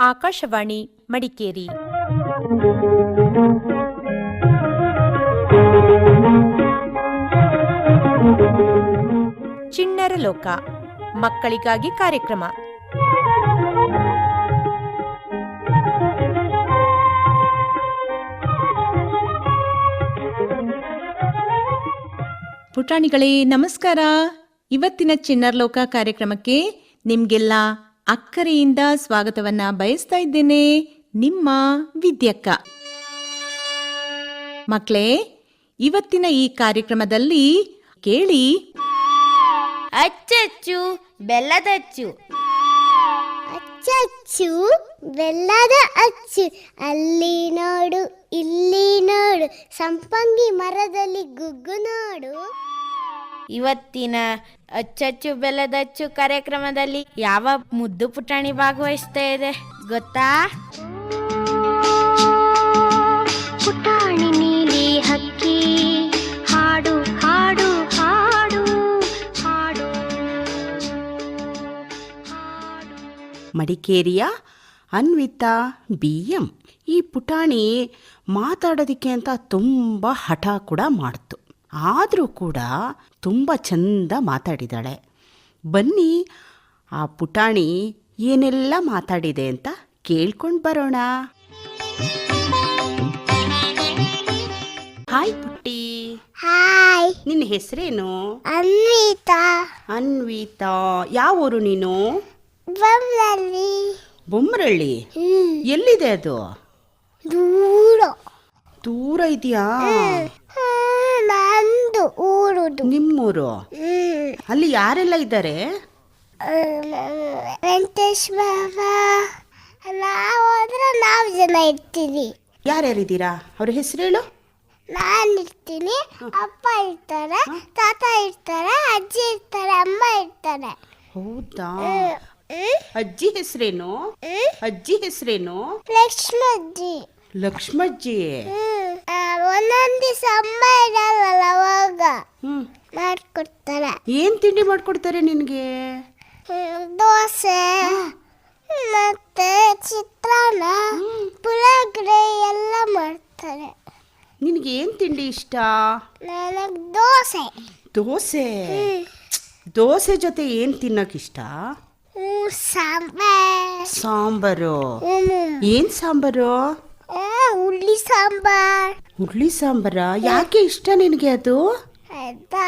ಆಕಾಶವಾಣಿ ಮಡಿಕೇರಿ. ಚಿಣ್ಣರ ಲೋಕ ಮಕ್ಕಳಿಗಾಗಿ ಕಾರ್ಯಕ್ರಮ. ಪುಟಾಣಿಗಳೇ ನಮಸ್ಕಾರ. ಇವತ್ತಿನ ಚಿನ್ನರ್ಲೋಕ ಕಾರ್ಯಕ್ರಮಕ್ಕೆ ನಿಮ್ಗೆಲ್ಲ ಅಕ್ಕರೆಯಿಂದ ಸ್ವಾಗತವನ್ನ ಬಯಸ್ತಾ ಇದ್ದೇನೆ ನಿಮ್ಮ ವಿದ್ಯಕ್ಕ. ಮಕ್ಕಳೇ ಇವತ್ತಿನ ಈ ಕಾರ್ಯಕ್ರಮದಲ್ಲಿ ಕೇಳಿ. ಅಚ್ಚಚ್ಚು ಬೆಲ್ಲದಚ್ಚು. ಅಚ್ಚಚ್ಚು ಬೆಲ್ಲದ ಅಚ್ಚು. ಅಲ್ಲಿ ನೋಡು ಇಲ್ಲಿ ನೋಡು. ಸಂಪಂಗಿ ಮರದಲ್ಲಿ ಗುಗ್ಗು ನೋಡು. ಇವತ್ತಿನ ಅಚ್ಚಚ್ಚು ಬೆಲ್ಲದಚ್ಚು ಕಾರ್ಯಕ್ರಮದಲ್ಲಿ ಯಾವ ಮುದ್ದು ಪುಟಾಣಿ ಭಾಗವಹಿಸ್ತಾ ಇದೆ? ಗೊತ್ತಾ? ಪುಟಾಣಿ ನೀಲಿ ಹಕ್ಕಿ. ಹಾಡು ಹಾಡು ಹಾಡು ಹಾಡು. ಮಡಿಕೇರಿಯ ಅನ್ವಿತಾ ಬಿ ಎಂ ಈ ಪುಟಾಣಿ ಮಾತಾಡೋದಕ್ಕೆ ಅಂತ ತುಂಬ ಹಠ ಕೂಡ ಮಾಡ್ತು. ಆದರೂ ಕೂಡ ತುಂಬ ಚಂದ ಮಾತಾಡಿದಾಳೆ. ಬನ್ನಿ ಆ ಪುಟಾಣಿ ಏನೆಲ್ಲ ಮಾತಾಡಿದೆ ಅಂತ ಕೇಳ್ಕೊಂಡು ಬರೋಣ. ಹಾಯ್ ಪುಟ್ಟಿ. ಹಾಯ್. ನಿನ್ನ ಹೆಸರೇನು? ಅನ್ವಿತಾ. ಅನ್ವಿತಾ. ಯಾವ ಊರು ನೀನು? ಬೊಮ್ಮರಳ್ಳಿ ಎಲ್ಲಿದೆ ಅದು? ದೂರ. ದೂರ ಇದೆಯಾ? ನಂದು ಊರುದು. ನಿಮ್ಮೂರು? ಹ್ಮ್. ಅಲ್ಲಿ ಯಾರೆಲ್ಲ ಇದ್ದಾರೆ? ವೆಂಕಟೇಶ್ ಬಾಬಾ ನಾವು ಹೋದ್ರೆ ನಾವು ಜನ ಇರ್ತೀವಿ. ಯಾರ್ಯಾರಿದ್ದೀರಾ? ಅವ್ರ ಹೆಸರು ಹೇಳು. ನಾನು ಇರ್ತೀನಿ ಅಪ್ಪ ಇರ್ತಾರೆ ತಾತ ಇರ್ತಾರೆ ಅಜ್ಜಿ ಇರ್ತಾರೆ ಅಮ್ಮ ಇರ್ತಾರೆ. ಹೌದಾ? ಹ್ಮ್? ಅಜ್ಜಿ ಹೆಸರೇನು? ಹ್ಮ್? ಅಜ್ಜಿ ಹೆಸರೇನು? ಲಕ್ಷ್ಮಜ್ಜಿ. ಲಕ್ಷ್ಮಜ್ಜಿ. ಹ್ಮ್. ಒಂದೊಂದ್ ದಿವಸ ಅಮ್ಮ ಇರಲ್ಲ ಅವಾಗ. ಹ್ಮ್. ಮಾಡ್ಕೊಡ್ತಾರೆ. ಏನ್ ತಿಂಡಿ ಮಾಡ್ಕೊಡ್ತಾರೆ ನಿನ್ಗೆ? ದೋಸೆ ಮತ್ತೆ ಚಿತ್ರಾನ್ನ ಪುಳಿಯೋಗರೆ ಎಲ್ಲ ಮಾಡ್ತಾರೆ. ನಿನ್ಗೆ ಏನ್ ತಿಂಡಿ ಇಷ್ಟ? ನನಗೆ ದೋಸೆ. ದೋಸೆ? ದೋಸೆ ಜೊತೆ ಏನ್ ತಿನ್ನಕ್ ಇಷ್ಟ? ಹ್ಮ್, ಸಾಂಬಾರ್. ಸಾಂಬಾರು. ಹ್ಮ್. ಏನ್ ಸಾಂಬಾರು? ಹುಳಿ ಸಾಂಬಾರ್. ಹುರ್ಳಿ ಸಾಂಬಾರ? ಯಾಕೆ ಇಷ್ಟ ನಿನಗೆ ಅದು? ಆಯ್ತಾ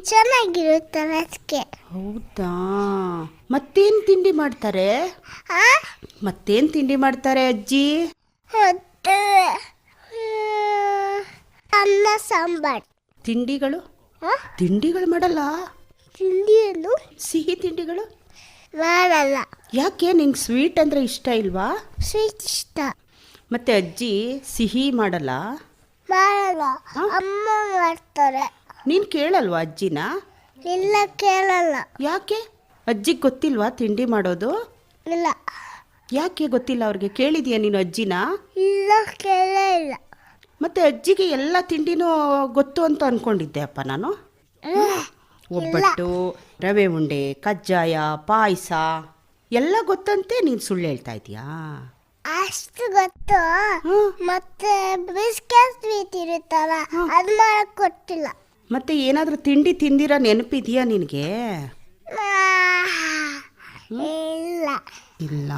ಚೆನ್ನಾಗಿರುತ್ತಲ್ಲ ಅದಕ್ಕೆ ಹೌದಾ? ಮತ್ತೇನ್ ತಿಂಡಿ ಮಾಡ್ತಾರೆ? ಆ? ಮತ್ತೇನ್ ತಿಂಡಿ ಮಾಡ್ತಾರೆ ಅಜ್ಜಿ? ಮತ್ತೆ ಹ್ಮ್, ಅನ್ನ ಸಾಂಬಾರ್. ತಿಂಡಿಗಳು? ಆ? ತಿಂಡಿಗಳು ಮಾಡಲ್ಲ? ತಿಂಡಿಯನ್ನು ಸಿಹಿ ತಿಂಡಿಗಳು? ಮಾಡಲ್ಲ. ಯಾಕೆ ನಿಂಗೆ ಸ್ವೀಟ್ ಅಂದ್ರೆ ಇಷ್ಟ ಇಲ್ವಾ? ಸ್ವೀಟ್ ಇಷ್ಟ. ಮತ್ತೆ ಅಜ್ಜಿ ಸಿಹಿ ಮಾಡಲ್ಲ? ಮಾಡಲ್ಲ. ಅಮ್ಮ ಮಾಡ್ತಾರೆ. ನೀನ್ ಕೇಳಲ್ವಾ ಅಜ್ಜಿನ? ಇಲ್ಲ ಕೇಳಲ್ಲ. ಯಾಕೆ? ಅಜ್ಜಿಗೆ ಗೊತ್ತಿಲ್ವಾ ತಿಂಡಿ ಮಾಡೋದು? ಇಲ್ಲ. ಯಾಕೆ ಗೊತ್ತಿಲ್ಲ ಅವ್ರಿಗೆ? ಕೇಳಿದ್ಯಾ ನೀನು ಅಜ್ಜಿನ? ಇಲ್ಲ ಕೇಳೇ ಇಲ್ಲ. ಮತ್ತೆ ಅಜ್ಜಿಗೆ ಎಲ್ಲ ತಿಂಡಿನೂ ಗೊತ್ತು ಅಂತ ಅನ್ಕೊಂಡಿದ್ದೆ ಅಪ್ಪ ನಾನು. ಒಬ್ಬಟ್ಟು ರವೆ ಉಂಡೆ ಕಜ್ಜಾಯ ಪಾಯಸ ಎಲ್ಲ ಗೊತ್ತಂತೆ ನೀನು ಸುಳ್ಳು ಹೇಳ್ತಾ ಇದೀಯಾ ಅಷ್ಟು ಗೊತ್ತು. ಮತ್ತೆ ಬಿಸ್ಕೆಟ್ ಸ್ವೀಟ್ ಇರುತ್ತಲ್ಲ ಅದು ಮಾಡಕ್ ಕೊಟ್ಟಿಲ್ಲ ಮತ್ತೆ ಏನಾದರೂ ತಿಂಡಿ ತಿಂದಿರೋ ನೆನಪಿದೆಯಾ ನಿನಗೆ? ಇಲ್ಲ. ಇಲ್ಲ.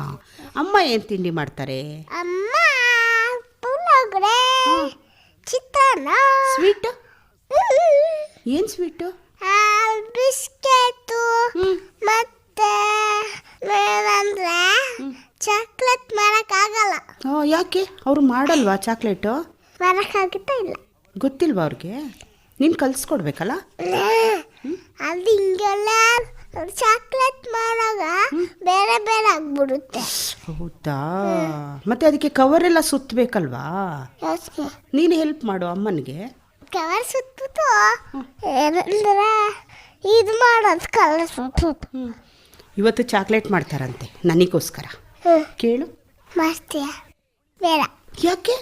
ಅಮ್ಮ ಏನು ತಿಂಡಿ ಮಾಡ್ತಾರೆ? ಅಮ್ಮ ಪುಳಿಯೋಗರೆ ಚಿತ್ರಾನ್ನ. ಸ್ವೀಟ್. ಏನು ಸ್ವೀಟು? ಆ, ಬಿಸ್ಕೆಟು ಮತ್ತೆ ಏನಂದ್ರೆ ಚಾಕ್ಲೇಟ್ ಮಾಡಕ್ಕಾಗಲ್ಲ. ಯಾಕೆ? ಅವ್ರು ಮಾಡಲ್ವಾ ಚಾಕ್ಲೇಟು? ಮಾಡೋಕ್ಕಾಗುತ್ತಾ ಇಲ್ಲ. ಗೊತ್ತಿಲ್ವಾ ಅವ್ರಿಗೆ? ನೀನು ಕಲಿಸ್ಕೊಡ್ಬೇಕಲ್ಲ? ಅದು ಹಿಂಗೆಲ್ಲ ಚಾಕ್ಲೇಟ್ ಮಾಡಾಗ ಬೇರೆ ಬೇರೆ ಆಗ್ಬಿಡುತ್ತೆ. ಹೌದಾ? ಮತ್ತೆ ಅದಕ್ಕೆ ಕವರ್ ಎಲ್ಲ ಸುತ್ತಬೇಕಲ್ವಾ ಯೋಚ್ನೆ. ನೀನು ಹೆಲ್ಪ್ ಮಾಡು ಅಮ್ಮನಿಗೆ. ಕವರ್ ಸುತ್ತುತ್ತೋ ಏನಂದ್ರೆ ಇದು ಮಾಡೋದು ಕಲರ್ ಸುತ್ತು ಇವತ್ತು ಚಾಕ್ಲೇಟ್ ಮಾಡ್ತಾರಂತೆ ನನಗೋಸ್ಕರ. ಕೇಳು. ಮಾಡ್ತೀಯ? ಬೇಡ. ಯಾಕೆ?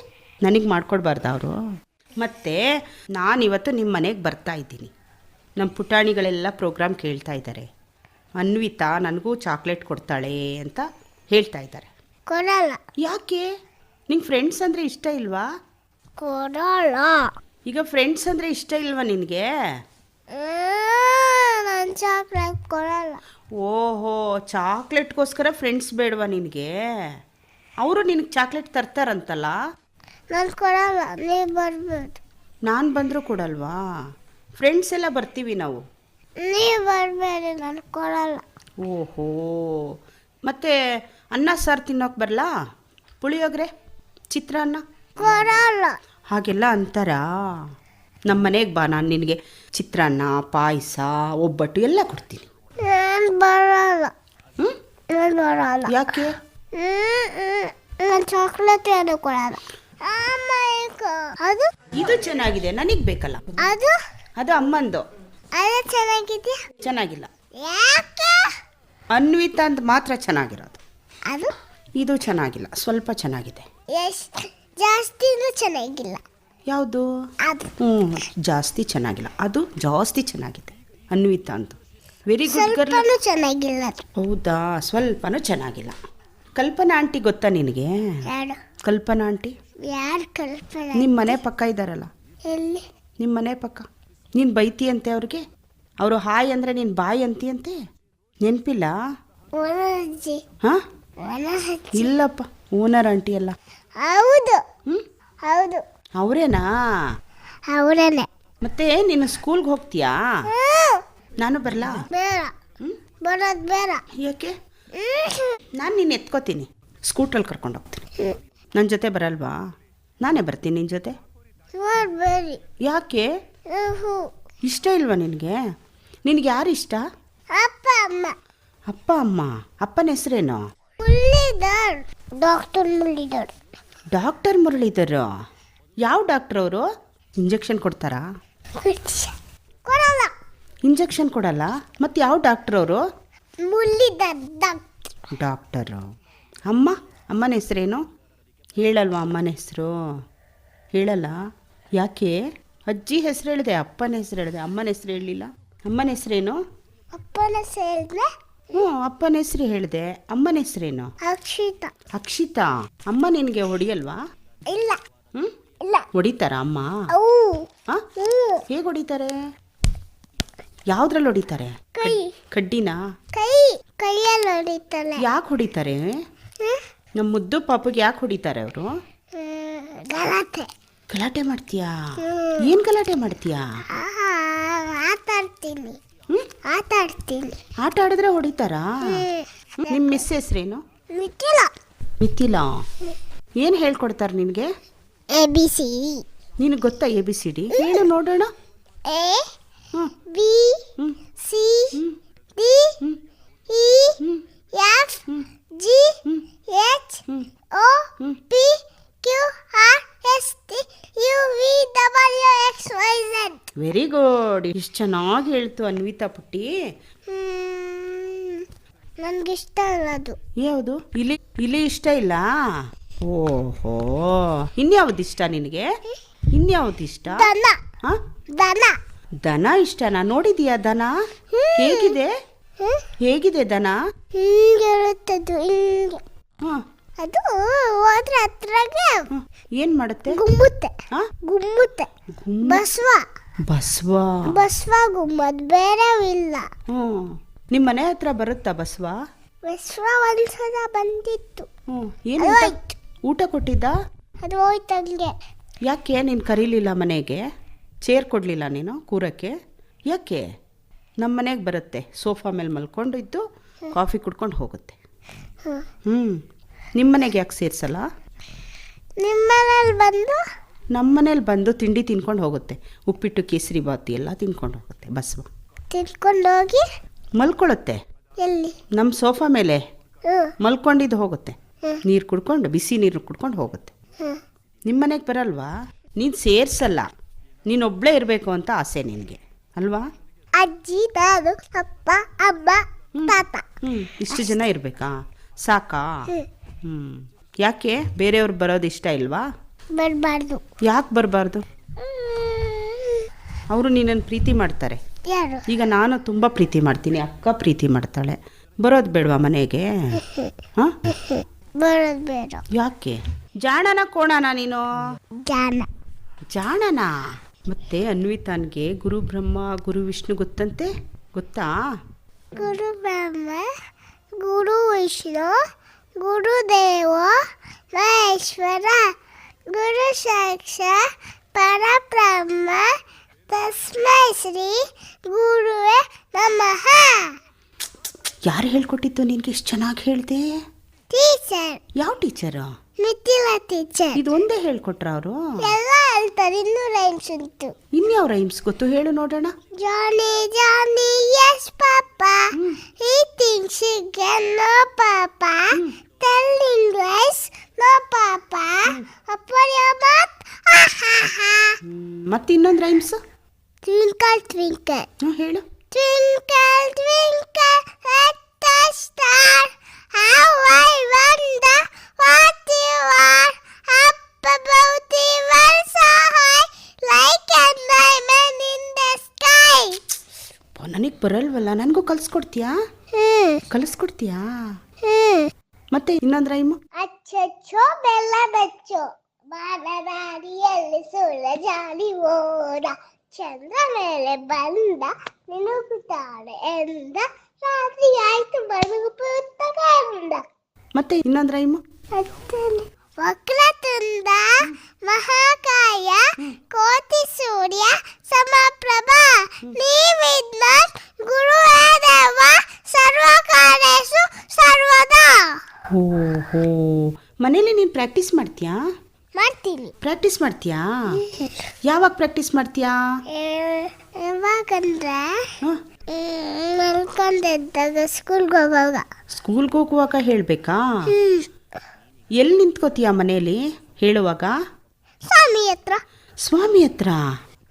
ನನಗೆ ಮಾಡ್ಕೊಡ್ಬಾರ್ದ ಅವರು? ಮತ್ತೆ ನಾನಿವತ್ತು ನಿಮ್ಮ ಮನೆಗೆ ಬರ್ತಾ ಇದ್ದೀನಿ. ನಮ್ಮ ಪುಟಾಣಿಗಳೆಲ್ಲ ಪ್ರೋಗ್ರಾಮ್ ಕೇಳ್ತಾ ಇದ್ದಾರೆ ಅನ್ವಿತಾ ನನಗೂ ಚಾಕ್ಲೇಟ್ ಕೊಡ್ತಾಳೆ ಅಂತ ಹೇಳ್ತಾ ಇದ್ದಾರೆ ಕೊಡಲ್ಲ. ಯಾಕೆ? ನಿಂಗೆ ಫ್ರೆಂಡ್ಸ್ ಅಂದರೆ ಇಷ್ಟ ಇಲ್ವಾ? ಕೊಡಲ್ಲ. ಈಗ ಫ್ರೆಂಡ್ಸ್ ಅಂದರೆ ಇಷ್ಟ ಇಲ್ವಾ ನಿನಗೆ? ನಾನು ಚಾಕ್ಲೇಟ್ ಕೊಡಲ್ಲ. ಓಹೋ ಚಾಕ್ಲೇಟ್ಗೋಸ್ಕರ ಫ್ರೆಂಡ್ಸ್ ಬೇಡವಾ ನಿನಗೆ? ಅವರು ನಿನಗೆ ಚಾಕ್ಲೇಟ್ ತರ್ತಾರಂತಲ್ಲ? ನಾನು ಕೊಡಲ್ಲ ನೀವು ಬರ್ಬೋದು. ನಾನು ಬಂದರೂ ಕೊಡಲ್ವಾ? ಫ್ರೆಂಡ್ಸ್ ಎಲ್ಲ ಬರ್ತೀವಿ ನಾವು. ನೀವು ಬರಬೇಡಿ ನಾನು ಕೊಡಲ್ಲ. ಓಹೋ ಮತ್ತೆ ಅನ್ನ ಸಾರು ತಿನ್ನೋಕೆ ಬರಲಾ? ಪುಳಿಯೋಗ್ರೆ ಚಿತ್ರಾನ್ನ? ಕೊಡಲ್ಲ. ಹಾಗೆಲ್ಲ ಅಂತಾರಾ? ನಮ್ಮ ಮನೆಗೆ ಬಾ ನಾನು ನಿನಗೆ ಚಿತ್ರಾನ್ನ ಪಾಯಸ ಒಬ್ಬಟ್ಟು ಎಲ್ಲ ಕೊಡ್ತೀನಿ. ನಾನು ಬರಲ್ಲ ಹ್ಞೂ ನಾನು ಬರಲ್ಲ ಯಾಕೆ ನಾನು ಚಾಕ್ಲೇಟ್ ಏನು ಕೊಡಲ್ಲ ಅದು ಇದು ಚೆನ್ನಾಗಿದೆ. ನನಗೆ ಬೇಕಲ್ಲ. ಅದು? ಅದು ಅಮ್ಮಂದು. ಅದು ಚೆನ್ನಾಗಿದೆ ಚೆನ್ನಾಗಿಲ್ಲ. ಯಾಕೆ? ಅನ್ವಿತ ಅಂತ ಮಾತ್ರ ಚೆನ್ನಾಗಿರೋದು. ಅದು? ಇದು ಚೆನ್ನಾಗಿಲ್ಲ. ಸ್ವಲ್ಪ ಚೆನ್ನಾಗಿದೆ. ಎಷ್ಟು? ಜಾಸ್ತಿನೂ ಚೆನ್ನಾಗಿಲ್ಲ. ಯಾವುದು? ಅದು. ಹ್ಞೂ ಜಾಸ್ತಿ ಚೆನ್ನಾಗಿಲ್ಲ. ಅದು ಜಾಸ್ತಿ ಚೆನ್ನಾಗಿದೆ. ಅನ್ವಿತ ಅಂತ. ವೆರಿ ಗುಡ್ ಗರ್ಲ್ ಚೆನ್ನಾಗಿಲ್ಲ. ಹೌದಾ? ಸ್ವಲ್ಪನೂ ಚೆನ್ನಾಗಿಲ್ಲ. ಕಲ್ಪನಾ ಆಂಟಿ ಗೊತ್ತಾ ನಿನಗೆ? ಯಾರು? ಕಲ್ಪನಾ ಆಂಟಿ? ಯಾರು ಕಲ್ಪನಾ ನಿಮ್ಮ ಮನೆ ಪಕ್ಕ ಇದ್ದಾರಲ್ಲ ಎಲ್ಲಿ? ನಿಮ್ಮ ಮನೆ ಪಕ್ಕ. ನೀನು ಬೈತೀಯಂತೆ ಅವ್ರಿಗೆ? ಅವರು ಹಾಯ್ ಅಂದರೆ ನೀನು ಬಾಯ್ ಅಂತೀಯಂತೆ ನೆನಪಿಲ್ಲ? ಹಾಂ? ಇಲ್ಲಪ್ಪ. ಓನರ್ ಆಂಟಿ ಅಲ್ಲ. ಹೌದು. ಹ್ಞೂ ಹೌದು. ಅವರೇನಾ? ಅವರೇನೆ. ಮತ್ತೆ ನೀನು ಸ್ಕೂಲ್ಗೆ ಹೋಗ್ತೀಯಾ? ನಾನು ಬರಲಾ? ಬೇಡ. ಹ್ಮ್? ಬರೋದು ಬೇಡ. ಯಾಕೆ? ನಾನು ನೀನು ಎತ್ಕೋತೀನಿ. ಸ್ಕೂಟ್ರಲ್ಲಿ ಕರ್ಕೊಂಡು ಹೋಗ್ತೀನಿ. ನನ್ನ ಜೊತೆ ಬರಲ್ವಾ? ನಾನೇ ಬರ್ತೀನಿ ನಿನ್ನ ಜೊತೆ. ಯಾಕೆ? ಇಷ್ಟ ಇಲ್ವಾ ನಿನಗೆ? ನಿನಗೆ ಯಾರು ಇಷ್ಟ? ಅಪ್ಪ ಅಮ್ಮ. ಅಪ್ಪ ಅಮ್ಮ? ಅಪ್ಪನ ಹೆಸರೇನು? ಮುರಳೀಧರ್. ಡಾಕ್ಟರ್ ಮುರಳೀಧರ್. ಡಾಕ್ಟರ್ ಮುರಳೀಧರ್? ಯಾವ ಡಾಕ್ಟರ್ ಅವರು? ಇಂಜೆಕ್ಷನ್ ಕೊಡ್ತಾರಾ? ಇಂಜೆಕ್ಷನ್ ಕೊಡಲ್ಲ? ಮತ್ತು ಯಾವ ಡಾಕ್ಟರ್ ಅವರು? ಡಾಕ್ಟರ್. ಡಾಕ್ಟರು ಅಮ್ಮ? ಅಮ್ಮನ ಹೆಸರೇನು? ಹೇಳಲ್ವಾ ಅಮ್ಮನ ಹೆಸರು? ಹೇಳಲ್ಲ? ಯಾಕೆ? ಅಜ್ಜಿ ಹೆಸರು ಹೇಳಿದೆ ಅಪ್ಪನ ಹೆಸರು ಹೇಳಿದೆ. ಅಮ್ಮನ ಹೆಸರು ಹೇಳಲಿಲ್ಲ. ಅಮ್ಮನ ಹೆಸರೇನು? ಅಪ್ಪನ ಹೆಸರು ಹ್ಞೂ ಅಪ್ಪನ ಹೆಸರು ಹೇಳಿದೆ. ಅಮ್ಮನ ಹೆಸರೇನು? ಅಕ್ಷಿತ. ಅಕ್ಷಿತಾ. ಅಮ್ಮ ನಿನಗೆ ಹೊಡಿಯಲ್ವಾ? ಇಲ್ಲ. ಹ್ಞೂ ಇಲ್ಲ. ಹೊಡಿತಾರ ಅಮ್ಮ? ಹಾಂ ಹೇಗೆ ಹೊಡಿತಾರೆ? ಯಾವ್ದ್ರಲ್ಲಿ ಹೊಡಿತಾರೆ? ಕೈ. ಕಡ್ಡಿನಾ? ಕೈ. ಕೈಯಲ್ಲಿ ಹೊಡಿತಾಳೆ. ಯಾಕೆ ಹೊಡಿತಾರೆ? ನಮ್ಮ ಮುದ್ದು ಪಾಪಗೆ ಯಾಕೆ ಹೊಡಿತಾರೆ ಅವರು? ಗಲಾಟೆ. ಗಲಾಟೆ ಮಾಡ್ತೀಯಾ. ಏನು ಗಲಾಟೆ ಮಾಡ್ತೀಯಾ? ಆಟಾಡ್ತೀನಿ. ಆಟ ಆಟಾಡ್ತೀನಿ. ಆಟ ಆಡಿದ್ರೆ ಹೊಡಿತಾರಾ. ನಿಮ್ಮ ಮಿಸ್ ಹೆಸ್ರೇನು? ಮಿಕ್ಕಿಲ್ಲ ಮಿಥಿಲಾ. ಏನು ಹೇಳ್ಕೊಡ್ತಾರೆ ನಿನಗೆ? ಎ ಬಿ ಸಿ ನಿನಗೆ ಗೊತ್ತಾ ಎ ಬಿ ಸಿ ಡಿ? ಹೇಳು ನೋಡೋಣ. A B V C E D E F ಹ್ಞೂ G H O P Q R S T U V W X Y Z. Very good. ಇಷ್ಟು ಚೆನ್ನಾಗಿ ಹೇಳ್ತು ಅನ್ವಿತಾ ಪುಟ್ಟಿ. ನನಗಿಷ್ಟ ಅಲ್ಲ ಅದು ಯಾವುದು? ಇಲ್ಲಿ ಇಲ್ಲಿ ಇಷ್ಟ ಇಲ್ಲ? ಓಹೋ. ಇನ್ಯಾವ್ದು ಇಷ್ಟ ನಿನಗೆ? ಇನ್ಯಾವ್ದು ಇಷ್ಟ? ದನ. ಹಾಂ? ದನ. ದನ ಇಷ್ಟನಾ? ನೋಡಿದೀಯ ದನ? ಹೇಗಿದೆ? ಹ್ಮ್? ಹೇಗಿದೆ ದನ? ಹಿಂಗಿರುತ್ತದು ಹಿಂಗೆ. ಹಾಂ. ಅದು ಹೋದ್ರೆ ಹತ್ರಗೆ ಏನು ಮಾಡುತ್ತೆ? ಗುಮ್ಮುತ್ತೆ. ಹಾಂ ಗುಮ್ಮುತ್ತೆ. ಗುಮ್ಮ ಬಸವ. ಬಸವ. ಬಸವ ಗುಮ್ಮದ್ ಬೇರೆ ಇಲ್ಲ. ಹ್ಞೂ ನಿಮ್ಮ ಮನೆ ಹತ್ರ ಬರುತ್ತಾ ಬಸವ? ಬಸವ ಒಂದ್ಸಲ ಬಂದಿತ್ತು. ಹ್ಞೂ ಏನು ಊಟ? ಹೋಯ್ತು ಊಟ ಕೊಟ್ಟಿದ್ದ? ಅದು ಹೋಯ್ತಂಗೆ ಯಾಕೆ ನೀನ್ ಕರೀಲಿಲ್ಲ ಮನೆಗೆ? ಚೇರ್ ಕೊಡಲಿಲ್ಲ ನೀನು ಕೂರಕ್ಕೆ? ಯಾಕೆ? ನಮ್ಮ ಮನೆಗೆ ಬರುತ್ತೆ. ಸೋಫಾ ಮೇಲೆ ಮಲ್ಕೊಂಡಿದ್ದು ಕಾಫಿ ಕುಡ್ಕೊಂಡು ಹೋಗುತ್ತೆ. ಹ್ಞೂ ನಿಮ್ಮ ಮನೆಗೆ ಯಾಕೆ ಸೇರಿಸಲ್ಲ? ನಿಮ್ಮನೇಲಿ ಬಂದು? ನಮ್ಮ ಮನೇಲಿ ಬಂದು ತಿಂಡಿ ತಿನ್ಕೊಂಡು ಹೋಗುತ್ತೆ. ಉಪ್ಪಿಟ್ಟು ಕೇಸರಿ ಬಾತಿ ಎಲ್ಲ ತಿನ್ಕೊಂಡು ಹೋಗುತ್ತೆ. ಬಸವ ತಿನ್ಕೊಂಡು ಹೋಗಿ? ಮಲ್ಕೊಳ್ಳುತ್ತೆ ಎಲ್ಲಿ? ನಮ್ಮ ಸೋಫಾ ಮೇಲೆ? ಮಲ್ಕೊಂಡಿದ್ದು ಹೋಗುತ್ತೆ. ನೀರು ಕುಡ್ಕೊಂಡು ಬಿಸಿ ನೀರು ಕುಡ್ಕೊಂಡು ಹೋಗುತ್ತೆ. ನಿಮ್ಮ ಮನೆಗೆ ಬರಲ್ವಾ? ನೀನು ಸೇರಿಸಲ್ಲ. ನೀನೊಬ್ಬಳೇ ಇರಬೇಕು ಅಂತ ಆಸೆ ನಿನಗೆ ಅಲ್ವಾ? ಅಜ್ಜಿ ನಾನು ಅಪ್ಪ ಅಮ್ಮ ತಾತ. ಇಷ್ಟು ಜನ ಇರಬೇಕಾ? ಸಾಕಾ? ಹ್ಮ್. ಹ್ಞೂ ಯಾಕೆ? ಬೇರೆಯವ್ರು ಬರೋದು ಇಷ್ಟ ಇಲ್ವಾ? ಬರಬಾರ್ದು. ಯಾಕೆ ಬರಬಾರ್ದು? ಅವರು ನಿನ್ನನ್ನು ಪ್ರೀತಿ ಮಾಡ್ತಾರೆ. ಯಾರು? ಈಗ ನಾನು ತುಂಬ ಪ್ರೀತಿ ಮಾಡ್ತೀನಿ ಅಕ್ಕ ಪ್ರೀತಿ ಮಾಡ್ತಾಳೆ. ಬರೋದು ಬೇಡವಾ ಮನೆಗೆ? ಹಾಂ? ಬರೋದು ಬೇಡ. ಯಾಕೆ? ಜಾಣನ ಕೋಣನ ನೀನು? ಜಾಣ. ಜಾಣನ? ಮತ್ತೆ ಅನ್ವಿತಾನ್ಗೆ ಗುರು ಬ್ರಹ್ಮ ಗುರು ವಿಷ್ಣು ಗೊತ್ತಂತೆ? ಗೊತ್ತಾ? ಗುರು ಬ್ರಹ್ಮ ಗುರು ವಿಷ್ಣು ಗುರುದೇವ ಮಹೇಶ್ವರ ಗುರು ಸಾಕ್ಷ ಪರಬ್ರಹ್ಮ ತಸ್ಮೈ ಶ್ರೀ ಗುರುವೇ ನಮಃ. ಯಾರು ಹೇಳ್ಕೊಟ್ಟಿದ್ದು ನಿನ್ಗೆ ಇಷ್ಟು ಚೆನ್ನಾಗಿ ಹೇಳ್ದೆ? ಟೀಚರ್. ಯಾವ ಟೀಚರು? ಮಿಥಿಲ ಟೀಚರ್ ಇದು ಒಂದೇ ಹೇಳ್ಕೊಟ್ರು ಅವರು? ಎಲ್ಲ ಹೇಳ್ತಾರೆ ಇನ್ನು ರೈಮ್ಸ್ ಉಂಟು. ಇನ್ಯಾವ ರೈಮ್ಸ್ ಗೊತ್ತು ಹೇಳು ನೋಡೋಣ. ಜಾನಿ ಜಾನಿ ಎಸ್ ಪಾಪ. ಈ ತಿಂಗ್ಸಿ ಗೆಲ್ಲೋ ಪಾಪ. ಟೆಲ್ಲಿಂಗ್ ರೈಸ್ ನೋ ಪಾಪ. ಅಪ್ಪರ ಯಾವತ್ ಮತ್ತೆ ಇನ್ನೊಂದು ರೈಮ್ಸ್ ಟ್ವಿಂಕಲ್ ಟ್ವಿಂಕಲ್. ಹ್ಞೂ ಹೇಳು. Twinkle twinkle at star how why wonder wonder what you are. Up above the world so high, like a diamond in the sky. ನನಗೆ ಬರಲ್ವಲ್ಲ ನನಗೂ ಕಲಿಸ್ಕೊಡ್ತೀಯಾ Hmm. ಕಲಿಸ್ಕೊಡ್ತೀಯಾ Hmm. ಮತ್ತೆ ಇನ್ನೊಂದು ರೈಮು ಅಚ್ಚಚ್ಚೋ ಬೆಲ್ಲದಚ್ಚೋ ಬಾನದಾರಿಯಲ್ಲಿ ಸುಳ್ಳ ಜಾಲಿ ಓಡ ಚಂದ್ರ ಮೇಲೆ ಬಂದ ನಿನುಗುತ್ತಾಳೆ ಎಂದ ರಾತ್ರಿ ಆಯ್ತು ಬಣಗು ಪುಸ್ತಕಂದ ಮತ್ತೆ ಇನ್ನೊಂದು ರೈಮು ವಕ್ರತುಂದ ಮಹಾಕಾಯ ಕೋಟಿ ಸೂರ್ಯ ಸಮಪ್ರಭಾ ನೀವಿದ್ನ ಗುರುವಾದವ ಸರ್ವಕಾರೇಶು ಸರ್ವದಾ. ಓಹೋ. ಹೋ ಮನೇಲಿ ನೀನು ಪ್ರಾಕ್ಟೀಸ್ ಮಾಡ್ತೀಯಾ? ಮಾಡ್ತೀನಿ. ಪ್ರಾಕ್ಟೀಸ್ ಮಾಡ್ತೀಯಾ? ಯಾವಾಗ ಪ್ರಾಕ್ಟೀಸ್ ಮಾಡ್ತೀಯಾ? ಯಾವಾಗಂದ್ರೆ ಮಲ್ಕೊಂಡಿದ್ದಾಗ ಸ್ಕೂಲ್ಗೆ ಹೋಗುವಾಗ. ಸ್ಕೂಲ್ಗೆ ಹೋಗುವಾಗ ಹೇಳಬೇಕಾ? ಎಲ್ಲಿ ನಿಂತ್ಕೋತೀಯ ಮನೆಯಲ್ಲಿ? ಹೇಳುವಾಗ ಸ್ವಾಮಿ ಹತ್ರ. ಸ್ವಾಮಿ ಹತ್ರ.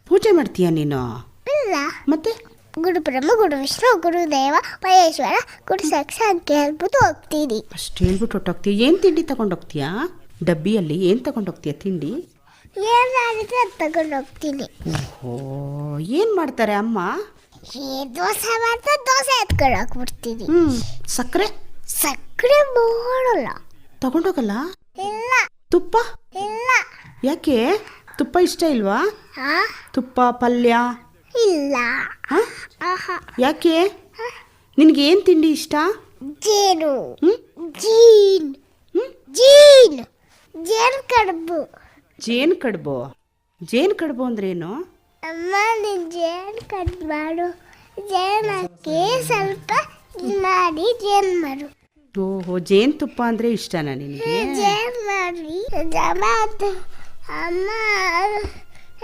ಪೂಜೆ ಮಾಡ್ತೀಯಾ ನೀನು? ಇಲ್ಲ. ಮತ್ತೆ? ಗುರು ಬ್ರಹ್ಮ ಗುರು ವಿಷ್ಣು ಗುರುದೇವ ಮಹೇಶ್ವರ ಗುರು ಸಾಕ್ಷ ಅಂತ ಹೇಳ್ಬಿಟ್ಟು ಹೋಗ್ತೀನಿ ಅಷ್ಟು ಹೇಳ್ಬಿಟ್ಟು ಹೊಟ್ಟೋಗ್ತೀಯ ಏನು ತಿಂಡಿ ತಗೊಂಡೋಗ್ತೀಯಾ? ಡಬ್ಬಿಯಲ್ಲಿ ಏನು ತಗೊಂಡೋಗ್ತೀಯ ತಿಂಡಿ? ಏನಾಗುತ್ತೆ ಅದು ತಗೊಂಡು ಹೋಗ್ತೀನಿ. ಓ ಏನು ಮಾಡ್ತಾರೆ ಅಮ್ಮ? ಏ ದೋಸೆ ಮಾಡ್ತಾ ದೋಸೆ ಎತ್ಕೊಂಡು ಹೋಗ್ಬಿಡ್ತೀನಿ. ಹ್ಞೂ ಸಕ್ಕರೆ? ಸಕ್ಕರೆ ಮಾಡಲ್ಲ ತಗೊಂಡೋಗಲ್ಲ? ಇಲ್ಲ. ತುಪ್ಪ? ಇಲ್ಲ. ಯಾಕೆ? ತುಪ್ಪ ಇಷ್ಟ ಇಲ್ವಾ? ಆ, ತುಪ್ಪ ಪಲ್ಯ? ಇಲ್ಲ. ಹಾಂ ಆಹಾ. ಯಾಕೆ? ನಿನಗೆ ಏನು ತಿಂಡಿ ಇಷ್ಟ? ಜೇನು. ಹ್ಞೂ ಜೀನ್. ಜೀನ್. ಜೇನು ಕಡುಬು. ಜೇನು ಕಡುಬು? ಜೇನು ಕಡುಬು ಅಂದ್ರೇನು ಅಮ್ಮ ನೀನ್ ಜೇನು ಕಟ್ ಮಾಡು. ಜೇನು ಹಾಕಿ ಸ್ವಲ್ಪ ಇದ್ ಮಾಡಿ ಜೇನು ಮಾಡು. ಓಹೋ ಜೇನು ತುಪ್ಪ ಅಂದರೆ ಇಷ್ಟನಾ ನಿನಗೆ. ಅಮ್ಮ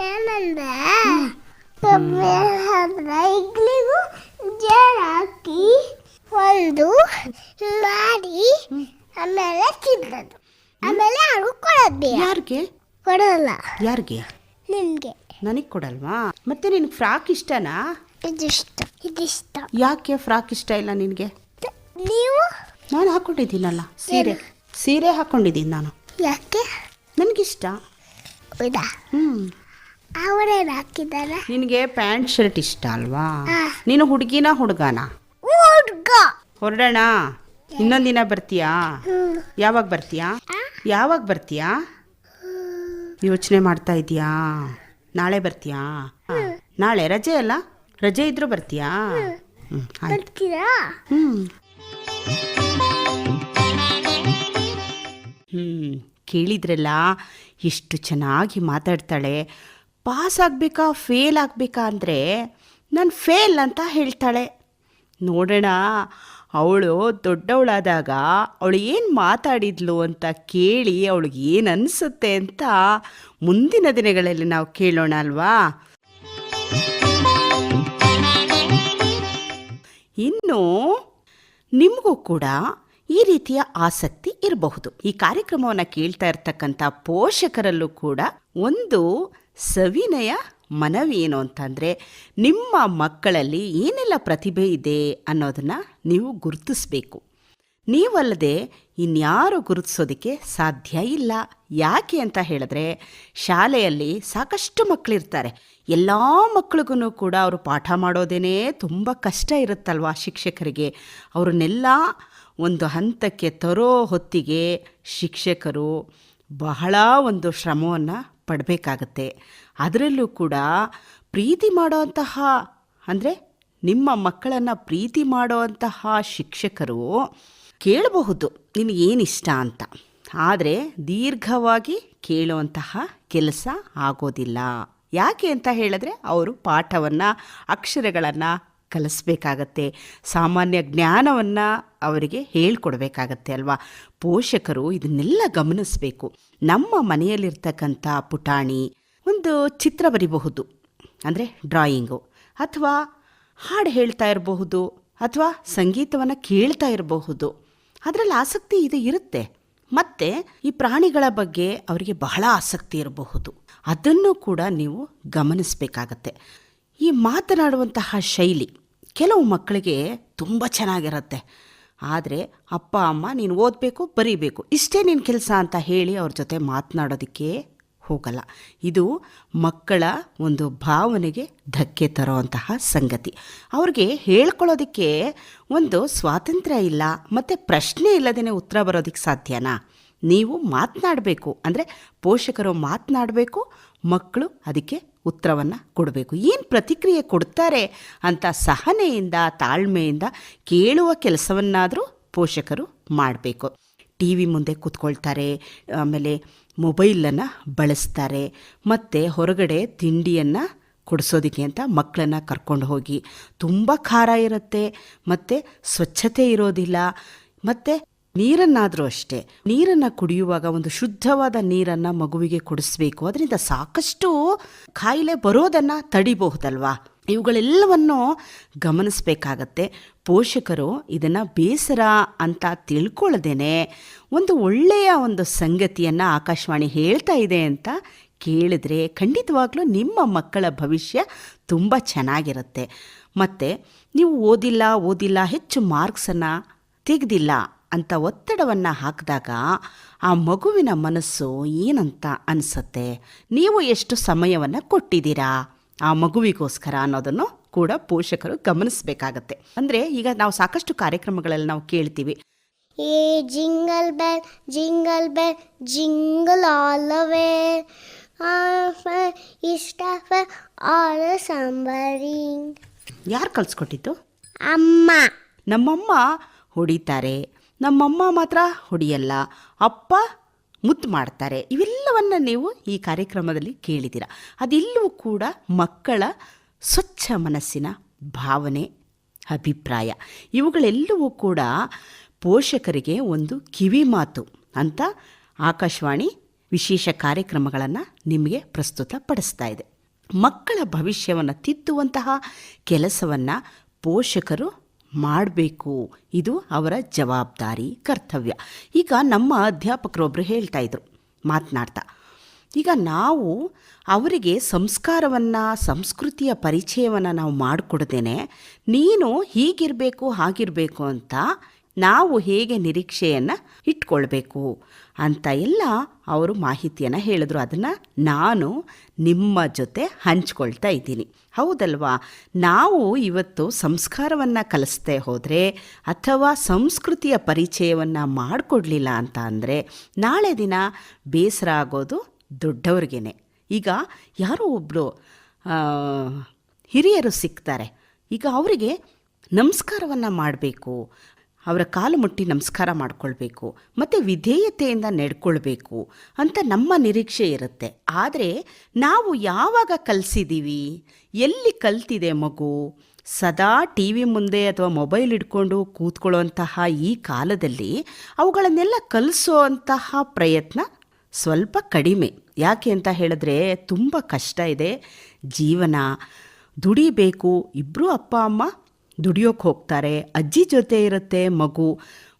ಏನಂದ್ರೆ ಇಡ್ಲಿಗೂ ಜೇನು ಹಾಕಿ ಒಂದು ಮಾಡಿ ಆಮೇಲೆ ತಿನ್ನೋದು. ಆಮೇಲೆ ಅವ್ರು ಕೊಡೋದು ಯಾರಿಗೆ? ಕೊಡೋಲ್ಲ. ಯಾರಿಗೆ? ನಿಮಗೆ ನನಗೆ ಕೊಡಲ್ವಾ? ಮತ್ತೆ ನಿನಗೆ ಫ್ರಾಕ್ ಇಷ್ಟನಾ? ಇದಿಷ್ಟ ಇದಿಷ್ಟ. ಯಾಕೆ ಫ್ರಾಕ್ ಇಷ್ಟ ಇಲ್ಲ ನಿನಗೆ? ನೀವು ನಾನು ಹಾಕೊಂಡಿದ್ದೀನಲ್ಲ. ಸೀರೆ. ಸೀರೆ ಹಾಕ್ಕೊಂಡಿದ್ದೀನಿ ನಾನು. ಯಾಕೆ? ನನಗಿಷ್ಟ? ಹೌದಾ? ಹ್ಞೂ ಹಾಕಿದ್ದಾರೆ ನಿನಗೆ ಪ್ಯಾಂಟ್ ಶರ್ಟ್ ಇಷ್ಟ ಅಲ್ವಾ? ನೀನು ಹುಡುಗಿನ ಹುಡುಗನ? ಹುಡುಗ. ಹೊರಡೋಣ. ಇನ್ನೊಂದು ದಿನ ಬರ್ತೀಯಾ. ಯಾವಾಗ ಬರ್ತೀಯಾ? ಯಾವಾಗ ಬರ್ತೀಯಾ? ಯೋಚನೆ ಮಾಡ್ತಾ ಇದೀಯಾ ನಾಳೆ ಬರ್ತೀಯಾ. ನಾಳೆ ರಜೆ ಅಲ್ಲ? ರಜೆ ಇದ್ರೂ ಬರ್ತೀಯಾ? ಹ್ಞೂ ಹ್ಞೂ ಹ್ಞೂ ಕೇಳಿದ್ರಲ್ಲ ಎಷ್ಟು ಚೆನ್ನಾಗಿ ಮಾತಾಡ್ತಾಳೆ. ಪಾಸ್ ಆಗಬೇಕಾ, ಫೇಲ್ ಆಗಬೇಕಾ ಅಂದರೆ ನಾನು ಫೇಲ್ ಅಂತ ಹೇಳ್ತಾಳೆ. ನೋಡೋಣ, ಅವಳು ದೊಡ್ಡವಳಾದಾಗ ಅವಳು ಏನು ಮಾತಾಡಿದ್ಲು ಅಂತ ಕೇಳಿ ಅವಳಿಗೆ ಏನು ಅನಿಸುತ್ತೆ ಅಂತ ಮುಂದಿನ ದಿನಗಳಲ್ಲಿ ನಾವು ಕೇಳೋಣ ಅಲ್ವಾ? ಇನ್ನು ನಿಮಗೂ ಕೂಡ ಈ ರೀತಿಯ ಆಸಕ್ತಿ ಇರಬಹುದು. ಈ ಕಾರ್ಯಕ್ರಮವನ್ನು ಕೇಳ್ತಾ ಇರ್ತಕ್ಕಂಥ ಪೋಷಕರಲ್ಲೂ ಕೂಡ ಒಂದು ಸವಿನಯ ಮನವಿ ಏನು ಅಂತಂದರೆ, ನಿಮ್ಮ ಮಕ್ಕಳಲ್ಲಿ ಏನೆಲ್ಲ ಪ್ರತಿಭೆ ಇದೆ ಅನ್ನೋದನ್ನು ನೀವು ಗುರುತಿಸಬೇಕು. ನೀವಲ್ಲದೆ ಇನ್ಯಾರು ಗುರುತಿಸೋದಕ್ಕೆ ಸಾಧ್ಯ ಇಲ್ಲ. ಯಾಕೆ ಅಂತ ಹೇಳಿದ್ರೆ, ಶಾಲೆಯಲ್ಲಿ ಸಾಕಷ್ಟು ಮಕ್ಕಳಿರ್ತಾರೆ ಎಲ್ಲ ಮಕ್ಕಳಿಗೂ ಕೂಡ ಅವರು ಪಾಠ ಮಾಡೋದೇ ತುಂಬ ಕಷ್ಟ ಇರುತ್ತಲ್ವ ಶಿಕ್ಷಕರಿಗೆ. ಅವ್ರನ್ನೆಲ್ಲ ಒಂದು ಹಂತಕ್ಕೆ ತರೋ ಹೊತ್ತಿಗೆ ಶಿಕ್ಷಕರು ಬಹಳ ಒಂದು ಶ್ರಮವನ್ನು ಪಡಬೇಕಾಗತ್ತೆ. ಅದರಲ್ಲೂ ಕೂಡ ಪ್ರೀತಿ ಮಾಡೋವಂತಹ ಅಂದರೆ ನಿಮ್ಮ ಮಕ್ಕಳನ್ನು ಪ್ರೀತಿ ಮಾಡುವಂತಹ ಶಿಕ್ಷಕರು ಕೇಳಬಹುದು ನಿನಗೇನಿಷ್ಟ ಅಂತ. ಆದರೆ ದೀರ್ಘವಾಗಿ ಕೇಳುವಂತಹ ಕೆಲಸ ಆಗೋದಿಲ್ಲ. ಯಾಕೆ ಅಂತ ಹೇಳಿದ್ರೆ, ಅವರು ಪಾಠವನ್ನು, ಅಕ್ಷರಗಳನ್ನು ಕಲಿಸ್ಬೇಕಾಗತ್ತೆ. ಸಾಮಾನ್ಯ ಜ್ಞಾನವನ್ನು ಅವರಿಗೆ ಹೇಳ್ಕೊಡ್ಬೇಕಾಗತ್ತೆ ಅಲ್ವಾ? ಪೋಷಕರು ಇದನ್ನೆಲ್ಲ ಗಮನಿಸಬೇಕು. ನಮ್ಮ ಮನೆಯಲ್ಲಿರ್ತಕ್ಕಂಥ ಪುಟಾಣಿ ಒಂದು ಚಿತ್ರ ಬರಿಬಹುದು, ಅಂದರೆ ಡ್ರಾಯಿಂಗು, ಅಥವಾ ಹಾಡು ಹೇಳ್ತಾ ಇರಬಹುದು, ಅಥವಾ ಸಂಗೀತವನ್ನು ಕೇಳ್ತಾ ಇರಬಹುದು. ಅದರಲ್ಲಿ ಆಸಕ್ತಿ ಇದು ಇರುತ್ತೆ. ಮತ್ತು ಈ ಪ್ರಾಣಿಗಳ ಬಗ್ಗೆ ಅವರಿಗೆ ಬಹಳ ಆಸಕ್ತಿ ಇರಬಹುದು. ಅದನ್ನು ಕೂಡ ನೀವು ಗಮನಿಸಬೇಕಾಗತ್ತೆ. ಈ ಮಾತನಾಡುವಂತಹ ಶೈಲಿ ಕೆಲವು ಮಕ್ಕಳಿಗೆ ತುಂಬ ಚೆನ್ನಾಗಿರುತ್ತೆ. ಆದರೆ ಅಪ್ಪ, ಅಮ್ಮ ನೀನು ಓದಬೇಕು, ಬರೀಬೇಕು, ಇಷ್ಟೇ ನಿನ್ನ ಕೆಲಸ ಅಂತ ಹೇಳಿ ಅವ್ರ ಜೊತೆ ಮಾತನಾಡೋದಕ್ಕೆ ಹೋಗಲ್ಲ. ಇದು ಮಕ್ಕಳ ಒಂದು ಭಾವನೆಗೆ ಧಕ್ಕೆ ತರುವಂತಹ ಸಂಗತಿ. ಅವ್ರಿಗೆ ಹೇಳ್ಕೊಳ್ಳೋದಕ್ಕೆ ಒಂದು ಸ್ವಾತಂತ್ರ್ಯ ಇಲ್ಲ, ಮತ್ತು ಪ್ರಶ್ನೆ ಇಲ್ಲದೇ ಉತ್ತರ ಬರೋದಕ್ಕೆ ಸಾಧ್ಯನಾ? ನೀವು ಮಾತನಾಡಬೇಕು, ಅಂದರೆ ಪೋಷಕರು ಮಾತನಾಡಬೇಕು, ಮಕ್ಕಳು ಅದಕ್ಕೆ ಉತ್ತರವನ್ನು ಕೊಡಬೇಕು. ಏನು ಪ್ರತಿಕ್ರಿಯೆ ಕೊಡ್ತಾರೆ ಅಂತ ಸಹನೆಯಿಂದ, ತಾಳ್ಮೆಯಿಂದ ಕೇಳುವ ಕೆಲಸವನ್ನಾದರೂ ಪೋಷಕರು ಮಾಡಬೇಕು. ಟಿ ವಿ ಮುಂದೆ ಕೂತ್ಕೊಳ್ತಾರೆ, ಆಮೇಲೆ ಮೊಬೈಲನ್ನು ಬಳಸ್ತಾರೆ, ಮತ್ತು ಹೊರಗಡೆ ತಿಂಡಿಯನ್ನು ಕೊಡಿಸೋದಕ್ಕೆ ಅಂತ ಮಕ್ಕಳನ್ನು ಕರ್ಕೊಂಡು ಹೋಗಿ. ತುಂಬ ಖಾರ ಇರುತ್ತೆ, ಮತ್ತು ಸ್ವಚ್ಛತೆ ಇರೋದಿಲ್ಲ, ಮತ್ತು ನೀರನ್ನಾದರೂ ಅಷ್ಟೇ, ನೀರನ್ನು ಕುಡಿಯುವಾಗ ಒಂದು ಶುದ್ಧವಾದ ನೀರನ್ನು ಮಗುವಿಗೆ ಕೊಡಿಸ್ಬೇಕು. ಅದರಿಂದ ಸಾಕಷ್ಟು ಕಾಯಿಲೆ ಬರೋದನ್ನು ತಡಿಬಹುದಲ್ವಾ? ಇವುಗಳೆಲ್ಲವನ್ನು ಗಮನಿಸಬೇಕಾಗತ್ತೆ. ಪೋಷಕರು ಇದನ್ನು ಬೇಸರ ಅಂತ ತಿಳ್ಕೊಳ್ಳದೇನೆ ಒಂದು ಒಳ್ಳೆಯ ಒಂದು ಸಂಗತಿಯನ್ನು ಆಕಾಶವಾಣಿ ಹೇಳ್ತಾ ಇದೆ ಅಂತ ಕೇಳಿದ್ರೆ ಖಂಡಿತವಾಗ್ಲೂ ನಿಮ್ಮ ಮಕ್ಕಳ ಭವಿಷ್ಯ ತುಂಬ ಚೆನ್ನಾಗಿರುತ್ತೆ. ಮತ್ತು ನೀವು ಓದಿಲ್ಲ ಓದಿಲ್ಲ, ಹೆಚ್ಚು ಮಾರ್ಕ್ಸನ್ನು ತೆಗೆದಿಲ್ಲ. ಅಂತ ಒತ್ತಡವನ್ನು ಹಾಕಿದಾಗ ಆ ಮಗುವಿನ ಮನಸ್ಸು ಏನಂತ ಅನಿಸುತ್ತೆ? ನೀವು ಎಷ್ಟು ಸಮಯವನ್ನು ಕೊಟ್ಟಿದ್ದೀರಾ? ಆ ಮಗುವಿಗೋಸ್ಕರ ಅನ್ನೋದನ್ನು ಕೂಡ ಪೋಷಕರು ಗಮನಿಸಬೇಕಾಗತ್ತೆ. ಅಂದರೆ ಈಗ ನಾವು ಸಾಕಷ್ಟು ಕಾರ್ಯಕ್ರಮಗಳಲ್ಲಿ ನಾವು ಕೇಳ್ತೀವಿ. ಏ jingle bell jingle bell jingle all the way. ಇಷ್ಟ ಆಲ್ ಸಂಬರಿಂಗ್. ಯಾರು ಕಲಿಸ್ಕೊಟ್ಟಿದ್ದು? ಅಮ್ಮ. ನಮ್ಮಮ್ಮ ಹೊಡಿತಾರೆ. ನಮ್ಮಮ್ಮ ಮಾತ್ರ ಹೊಡಿಯಲ್ಲ, ಅಪ್ಪ ಮುತ್ತು ಮಾಡ್ತಾರೆ. ಇವೆಲ್ಲವನ್ನು ನೀವು ಈ ಕಾರ್ಯಕ್ರಮದಲ್ಲಿ ಕೇಳಿದ್ದೀರ. ಅದೆಲ್ಲವೂ ಕೂಡ ಮಕ್ಕಳ ಸ್ವಚ್ಛ ಮನಸ್ಸಿನ ಭಾವನೆ, ಅಭಿಪ್ರಾಯ, ಇವುಗಳೆಲ್ಲವೂ ಕೂಡ ಪೋಷಕರಿಗೆ ಒಂದು ಕಿವಿ ಮಾತು ಅಂತ ಆಕಾಶವಾಣಿ ವಿಶೇಷ ಕಾರ್ಯಕ್ರಮಗಳನ್ನು ನಿಮಗೆ ಪ್ರಸ್ತುತಪಡಿಸ್ತಾ ಇದೆ. ಮಕ್ಕಳ ಭವಿಷ್ಯವನ್ನು ತಿದ್ದುವಂತಹ ಕೆಲಸವನ್ನು ಪೋಷಕರು ಮಾಡಬೇಕು. ಇದು ಅವರ ಜವಾಬ್ದಾರಿ, ಕರ್ತವ್ಯ. ಈಗ ನಮ್ಮ ಅಧ್ಯಾಪಕರೊಬ್ಬರು ಹೇಳ್ತಾ ಇದ್ರು, ಮಾತನಾಡ್ತಾ. ಈಗ ನಾವು ಅವರಿಗೆ ಸಂಸ್ಕಾರವನ್ನು, ಸಂಸ್ಕೃತಿಯ ಪರಿಚಯವನ್ನು ನಾವು ಮಾಡಿಕೊಡ್ದೇನೆ ನೀನು ಹೀಗಿರಬೇಕು, ಹಾಗಿರಬೇಕು ಅಂತ ನಾವು ಹೇಗೆ ನಿರೀಕ್ಷೆಯನ್ನು ಇಟ್ಕೊಳ್ಬೇಕು ಅಂತ ಎಲ್ಲ ಅವರು ಮಾಹಿತಿಯನ್ನು ಹೇಳಿದ್ರು. ಅದನ್ನು ನಾನು ನಿಮ್ಮ ಜೊತೆ ಹಂಚ್ಕೊಳ್ತಾ ಇದ್ದೀನಿ. ಹೌದಲ್ವಾ? ನಾವು ಇವತ್ತು ಸಂಸ್ಕಾರವನ್ನು ಕಲಿಸ್ದೇ ಹೋದರೆ ಅಥವಾ ಸಂಸ್ಕೃತಿಯ ಪರಿಚಯವನ್ನು ಮಾಡಿಕೊಡ್ಲಿಲ್ಲ ಅಂತ ಅಂದರೆ ನಾಳೆ ದಿನ ಬೇಸರ ಆಗೋದು ದೊಡ್ಡವ್ರಿಗೇನೆ. ಈಗ ಯಾರೋ ಒಬ್ಬರು ಹಿರಿಯರು ಸಿಗ್ತಾರೆ ಈಗ ಅವರಿಗೆ ನಮಸ್ಕಾರವನ್ನು ಮಾಡಬೇಕು. ಅವರ ಕಾಲು ಮುಟ್ಟಿ ನಮಸ್ಕಾರ ಮಾಡಿಕೊಳ್ಬೇಕು, ಮತ್ತು ವಿಧೇಯತೆಯಿಂದ ನಡ್ಕೊಳ್ಬೇಕು ಅಂತ ನಮ್ಮ ನಿರೀಕ್ಷೆ ಇರುತ್ತೆ. ಆದರೆ ನಾವು ಯಾವಾಗ ಕಲಿಸಿದ್ದೀವಿ ಎಲ್ಲಿ ಕಲ್ತಿದೆ ಮಗು? ಸದಾ ಟಿ ವಿ ಮುಂದೆ ಅಥವಾ ಮೊಬೈಲ್ ಇಟ್ಕೊಂಡು ಕೂತ್ಕೊಳ್ಳುವಂತಹ ಈ ಕಾಲದಲ್ಲಿ ಅವುಗಳನ್ನೆಲ್ಲ ಕಲಿಸೋ ಪ್ರಯತ್ನ ಸ್ವಲ್ಪ ಕಡಿಮೆ. ಯಾಕೆ ಅಂತ ಹೇಳಿದ್ರೆ ತುಂಬ ಕಷ್ಟ ಇದೆ. ಜೀವನ ದುಡಿಬೇಕು ಇಬ್ಬರೂ ಅಪ್ಪ, ಅಮ್ಮ ದುಡಿಯೋಕೆ ಹೋಗ್ತಾರೆ, ಅಜ್ಜಿ ಜೊತೆ ಇರುತ್ತೆ ಮಗು.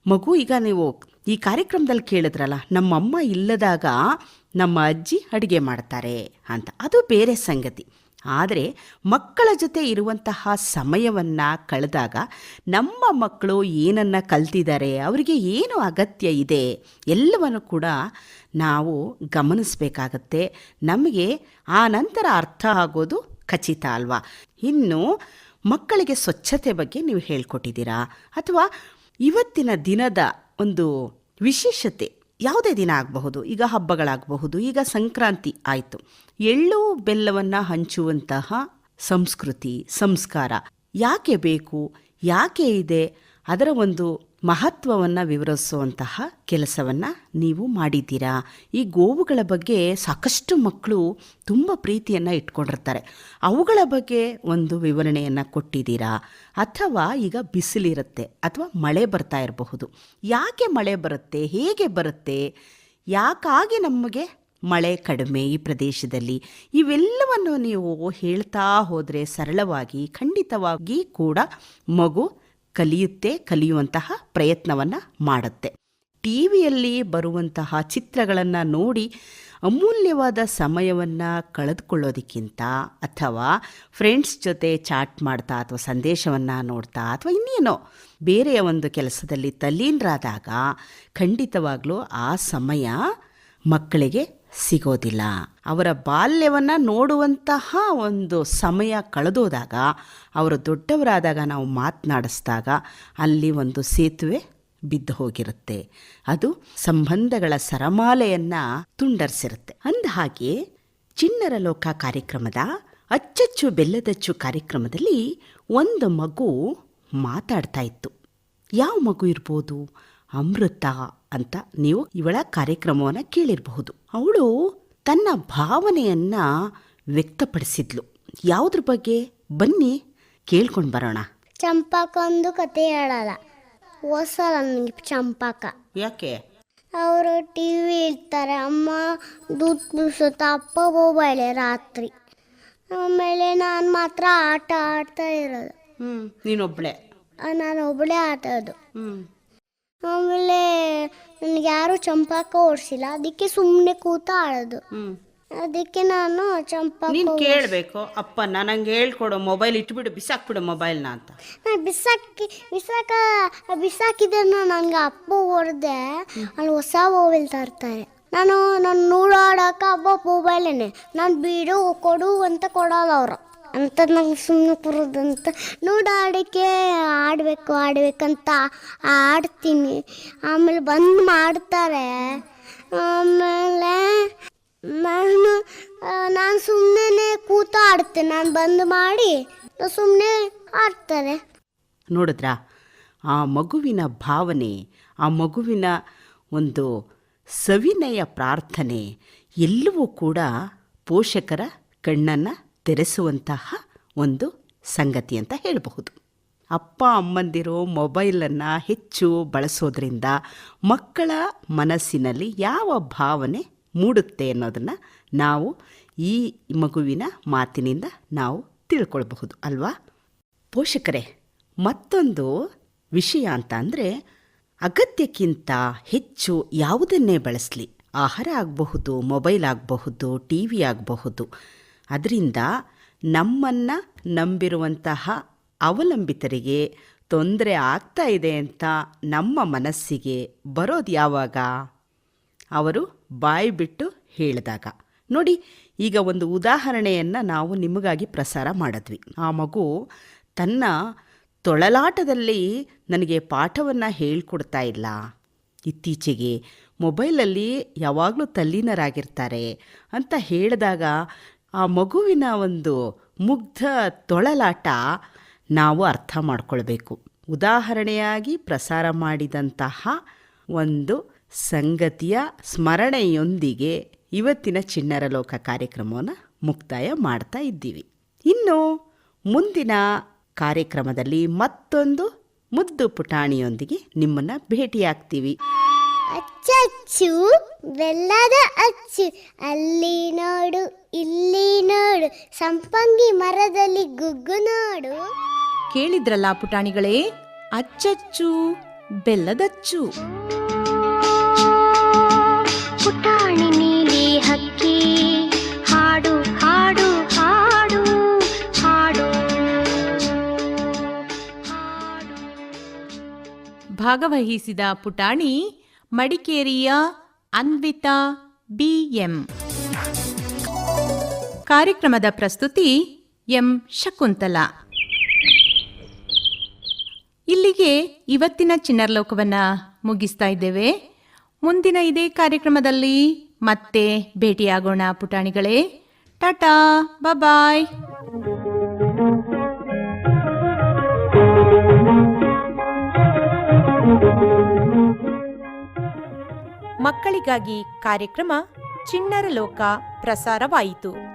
ಮಗು ಈಗ ನೀವು ಈ ಕಾರ್ಯಕ್ರಮದಲ್ಲಿ ಕೇಳಿದ್ರಲ್ಲ, ನಮ್ಮಮ್ಮ ಇಲ್ಲದಾಗ ನಮ್ಮ ಅಜ್ಜಿ ಅಡುಗೆ ಮಾಡ್ತಾರೆ ಅಂತ. ಅದು ಬೇರೆ ಸಂಗತಿ. ಆದರೆ ಮಕ್ಕಳ ಜೊತೆ ಇರುವಂತಹ ಸಮಯವನ್ನು ಕಳೆದಾಗ ನಮ್ಮ ಮಕ್ಕಳು ಏನನ್ನು ಕಲ್ತಿದ್ದಾರೆ, ಅವರಿಗೆ ಏನು ಅಗತ್ಯ ಇದೆ, ಎಲ್ಲವನ್ನು ಕೂಡ ನಾವು ಗಮನಿಸಬೇಕಾಗತ್ತೆ. ನಮಗೆ ಆ ನಂತರ ಅರ್ಥ ಆಗೋದು ಖಚಿತ ಅಲ್ವಾ? ಇನ್ನು ಮಕ್ಕಳಿಗೆ ಸ್ವಚ್ಛತೆ ಬಗ್ಗೆ ನೀವು ಹೇಳ್ಕೊಟ್ಟಿದ್ದೀರಾ? ಅಥವಾ ಇವತ್ತಿನ ದಿನದ ಒಂದು ವಿಶೇಷತೆ ಯಾವುದೇ ದಿನ ಆಗಬಹುದು, ಈಗ ಹಬ್ಬಗಳಾಗಬಹುದು, ಈಗ ಸಂಕ್ರಾಂತಿ ಆಯಿತು. ಎಳ್ಳು ಬೆಲ್ಲವನ್ನು ಹಂಚುವಂತಹ ಸಂಸ್ಕೃತಿ, ಸಂಸ್ಕಾರ ಯಾಕೆ ಬೇಕು, ಯಾಕೆ ಇದೆ, ಅದರ ಒಂದು ಮಹತ್ವವನ್ನು ವಿವರಿಸುವಂತಹ ಕೆಲಸವನ್ನು ನೀವು ಮಾಡಿದ್ದೀರಾ? ಈ ಗೋವುಗಳ ಬಗ್ಗೆ ಸಾಕಷ್ಟು ಮಕ್ಕಳು ತುಂಬ ಪ್ರೀತಿಯನ್ನು ಇಟ್ಕೊಂಡಿರ್ತಾರೆ. ಅವುಗಳ ಬಗ್ಗೆ ಒಂದು ವಿವರಣೆಯನ್ನು ಕೊಟ್ಟಿದ್ದೀರಾ? ಅಥವಾ ಈಗ ಬಿಸಿಲಿರುತ್ತೆ ಅಥವಾ ಮಳೆ ಬರ್ತಾ ಇರಬಹುದು. ಯಾಕೆ ಮಳೆ ಬರುತ್ತೆ? ಹೇಗೆ ಬರುತ್ತೆ? ಯಾಕಾಗಿ ನಮಗೆ ಮಳೆ ಕಡಿಮೆ ಈ ಪ್ರದೇಶದಲ್ಲಿ? ಇವೆಲ್ಲವನ್ನು ನೀವು ಹೇಳ್ತಾ ಹೋದರೆ ಸರಳವಾಗಿ, ಖಂಡಿತವಾಗಿ ಕೂಡ ಮಗು ಕಲಿಯುತ್ತೆ, ಕಲಿಯುವಂತಹ ಪ್ರಯತ್ನವನ್ನು ಮಾಡುತ್ತೆ. ಟಿ ವಿಯಲ್ಲಿ ಬರುವಂತಹ ಚಿತ್ರಗಳನ್ನು ನೋಡಿ ಅಮೂಲ್ಯವಾದ ಸಮಯವನ್ನು ಕಳೆದುಕೊಳ್ಳೋದಕ್ಕಿಂತ ಅಥವಾ ಫ್ರೆಂಡ್ಸ್ ಜೊತೆ ಚಾಟ್ ಮಾಡ್ತಾ ಅಥವಾ ಸಂದೇಶವನ್ನು ನೋಡ್ತಾ ಅಥವಾ ಇನ್ನೇನೋ ಬೇರೆಯ ಒಂದು ಕೆಲಸದಲ್ಲಿ ತಲ್ಲೀನರಾದಾಗ ಖಂಡಿತವಾಗಲೂ ಆ ಸಮಯ ಮಕ್ಕಳಿಗೆ ಸಿಗೋದಿಲ್ಲ. ಅವರ ಬಾಲ್ಯವನ್ನು ನೋಡುವಂತಹ ಒಂದು ಸಮಯ ಕಳೆದೋದಾಗ, ಅವರು ದೊಡ್ಡವರಾದಾಗ ನಾವು ಮಾತನಾಡಿಸಿದಾಗ ಅಲ್ಲಿ ಒಂದು ಸೇತುವೆ ಬಿದ್ದು ಹೋಗಿರುತ್ತೆ. ಅದು ಸಂಬಂಧಗಳ ಸರಮಾಲೆಯನ್ನು ತುಂಡರಿಸಿರುತ್ತೆ. ಅಂದಹಾಗೆ ಚಿನ್ನರ ಲೋಕ ಕಾರ್ಯಕ್ರಮದ ಅಚ್ಚಚ್ಚು ಬೆಲ್ಲದಚ್ಚು ಕಾರ್ಯಕ್ರಮದಲ್ಲಿ ಒಂದು ಮಗು ಮಾತಾಡ್ತಾ ಇತ್ತು. ಯಾವ ಮಗು ಇರ್ಬೋದು? ಅಮೃತ ಅಂತ ನೀವು ಇವಳ ಕಾರ್ಯಕ್ರಮವನ್ನು ಕೇಳಿರಬಹುದು. ಅವಳು ತನ್ನ ಭಾವನೆಯನ್ನ ವ್ಯಕ್ತಪಡಿಸಿದ್ಲು. ಯಾವುದ್ರ ಬಗ್ಗೆ? ಬನ್ನಿ ಕೇಳ್ಕೊಂಡು ಬರೋಣ. ಚಂಪಕೊಂದು ಕತೆ ಹೇಳಲ್ಲ. ಓಸಲ್ಲ ನನಗೆ ಚಂಪಾಕ. ಯಾಕೆ? ಅವರು ಟಿ ವಿ ಇರ್ತಾರೆ ಅಮ್ಮ ದೂತ್ ಬಿಡಿಸುತ್ತಾ ಅಪ್ಪ ಮೊಬೈಲೆ ರಾತ್ರಿ. ಆಮೇಲೆ ನಾನು ಮಾತ್ರ ಆಟ ಆಡ್ತಾ ಇರೋದು. ಹ್ಞೂ ನೀನೊಬ್ಳೆ. ನಾನು ಒಬ್ಬಳೇ ಆಟೋದು ಹ್ಞೂ ಆಮೇಲೆ ನನಗೆ ಯಾರು ಚಂಪಾಕ ಓಡಿಸಿಲ್ಲ. ಅದಕ್ಕೆ ಸುಮ್ಮನೆ ಕೂತ ಆಳೋದು. ಅದಕ್ಕೆ ನಾನು ಚಂಪಾಕ ನೀನು ಕೇಳಬೇಕು ಅಪ್ಪ ನನಗೆ ಹೇಳ್ಕೊಡು ಮೊಬೈಲ್ ಇಟ್ಬಿಡು ಬಿಸಾಕ್ಬಿಡು ಮೊಬೈಲ್ನ ಅಂತ. ನಾನು ಬಿಸಾಕಿ ಬಿಸಾಕ ಬಿಸಾಕಿದ್ದನ್ನು ನನಗೆ ಅಪ್ಪ ಹೊಡೆದೆ ಅಲ್ಲಿ ಹೊಸ ಮೊಬೈಲ್ ತರ್ತಾರೆ. ನಾನು ನಾನು ಆಡೋಕೆ ಅಪ್ಪ ಮೊಬೈಲೇನೆ ನಾನು ಬಿಡು ಕೊಡು ಅಂತ ಕೊಡೋಲ್ಲ ಅವರು. ಅಂತ ನಂಗೆ ಸುಮ್ಮನೆ ಕೂರೋದಂತ ನೋಡಾಡಿಕೆ ಆಡಬೇಕು, ಆಡಬೇಕಂತ ಆಡ್ತೀನಿ. ಆಮೇಲೆ ಬಂದು ಮಾಡ್ತಾರೆ. ಆಮೇಲೆ ನಾನು ನಾನು ಸುಮ್ಮನೆ ಕೂತ ಆಡ್ತೇನೆ ನಾನು ಬಂದು ಮಾಡಿ ಸುಮ್ಮನೆ ಆಡ್ತಾರೆ. ನೋಡಿದ್ರಾ? ಆ ಮಗುವಿನ ಭಾವನೆ, ಆ ಮಗುವಿನ ಒಂದು ಸವಿನಯ ಪ್ರಾರ್ಥನೆ ಎಲ್ಲವೂ ಕೂಡ ಪೋಷಕರ ಕಣ್ಣನ್ನು ತೆರೆಸುವಂತಹ ಒಂದು ಸಂಗತಿ ಅಂತ ಹೇಳಬಹುದು. ಅಪ್ಪ, ಅಮ್ಮಂದಿರು ಮೊಬೈಲನ್ನು ಹೆಚ್ಚು ಬಳಸೋದ್ರಿಂದ ಮಕ್ಕಳ ಮನಸ್ಸಿನಲ್ಲಿ ಯಾವ ಭಾವನೆ ಮೂಡುತ್ತೆ ಅನ್ನೋದನ್ನು ನಾವು ಈ ಮಗುವಿನ ಮಾತಿನಿಂದ ನಾವು ತಿಳ್ಕೊಳ್ಬಹುದು ಅಲ್ವಾ? ಪೋಷಕರೇ, ಮತ್ತೊಂದು ವಿಷಯ ಅಂತ ಅಂದರೆ ಅಗತ್ಯಕ್ಕಿಂತ ಹೆಚ್ಚು ಯಾವುದನ್ನೇ ಬಳಸಲಿ? ಆಹಾರ ಆಗಬಹುದು, ಮೊಬೈಲ್ ಆಗಬಹುದು, ಟಿ ವಿ ಆಗಬಹುದು. ಅದರಿಂದ ನಮ್ಮನ್ನು ನಂಬಿರುವಂತಹ ಅವಲಂಬಿತರಿಗೆ ತೊಂದರೆ ಆಗ್ತಾ ಇದೆ ಅಂತ ನಮ್ಮ ಮನಸ್ಸಿಗೆ ಬರೋದು ಯಾವಾಗ? ಅವರು ಬಾಯಿ ಬಿಟ್ಟು ಹೇಳಿದಾಗ. ನೋಡಿ, ಈಗ ಒಂದು ಉದಾಹರಣೆಯನ್ನು ನಾವು ನಿಮಗಾಗಿ ಪ್ರಸಾರ ಮಾಡಿದ್ವಿ. ಆ ಮಗು ತನ್ನ ತೊಳಲಾಟದಲ್ಲಿ ನನಗೆ ಪಾಠವನ್ನು ಹೇಳ್ಕೊಡ್ತಾ ಇಲ್ಲ. ಇತ್ತೀಚೆಗೆ ಮೊಬೈಲಲ್ಲಿ ಯಾವಾಗಲೂ ತಲ್ಲೀನರಾಗಿರ್ತಾರೆ ಅಂತ ಹೇಳಿದಾಗ ಆ ಮಗುವಿನ ಒಂದು ಮುಗ್ಧ ತೊಳಲಾಟ ನಾವು ಅರ್ಥ ಮಾಡಿಕೊಳ್ಬೇಕು. ಉದಾಹರಣೆಯಾಗಿ ಪ್ರಸಾರ ಮಾಡಿದಂತಹ ಒಂದು ಸಂಗತಿಯ ಸ್ಮರಣೆಯೊಂದಿಗೆ ಇವತ್ತಿನ ಚಿಣ್ಣರ ಲೋಕ ಕಾರ್ಯಕ್ರಮವನ್ನು ಮುಕ್ತಾಯ ಮಾಡ್ತಾ ಇದ್ದೀವಿ. ಇನ್ನು ಮುಂದಿನ ಕಾರ್ಯಕ್ರಮದಲ್ಲಿ ಮತ್ತೊಂದು ಮುದ್ದು ಪುಟಾಣಿಯೊಂದಿಗೆ ನಿಮ್ಮನ್ನು ಭೇಟಿಯಾಗ್ತೀವಿ. ಅಚ್ಚು ಬೆಲ್ಲದ ಅಚ್ಚು, ಅಲ್ಲಿ ನೋಡು. ಇಲ್ಲಿ ನೋಡು ಸಂಪಂಗಿ ಮರದಲ್ಲಿ ಗುಗ್ಗು ನೋಡು. ಕೇಳಿದ್ರಲ್ಲ ಪುಟಾಣಿಗಳೇ? ಅಚ್ಚಚ್ಚು ಬೆಲ್ಲದಚ್ಚು. ಪುಟಾಣಿ ನೀಲಿ ಹಕ್ಕಿ ಹಾಡು ಹಾಡು ಹಾಡು ಹಾಡು. ಭಾಗವಹಿಸಿದ ಪುಟಾಣಿ ಮಡಿಕೇರಿಯ ಅನ್ವಿತಾ ಬಿಎಂ ಕಾರ್ಯಕ್ರಮದ ಪ್ರಸ್ತುತಿ ಎಂ. ಶಕುಂತಲಾ. ಇಲ್ಲಿಗೆ ಇವತ್ತಿನ ಚಿಣ್ಣರ ಲೋಕವನ್ನ ಮುಗಿಸ್ತಾ ಇದ್ದೇವೆ. ಮುಂದಿನ ಇದೇ ಕಾರ್ಯಕ್ರಮದಲ್ಲಿ ಮತ್ತೆ ಭೇಟಿಯಾಗೋಣ ಪುಟಾಣಿಗಳೇ. ಟಾಟಾ ಬಾಯ್ ಮಕ್ಕಳಿಗಾಗಿ ಕಾರ್ಯಕ್ರಮ ಚಿಣ್ಣರ ಲೋಕ ಪ್ರಸಾರವಾಯಿತು.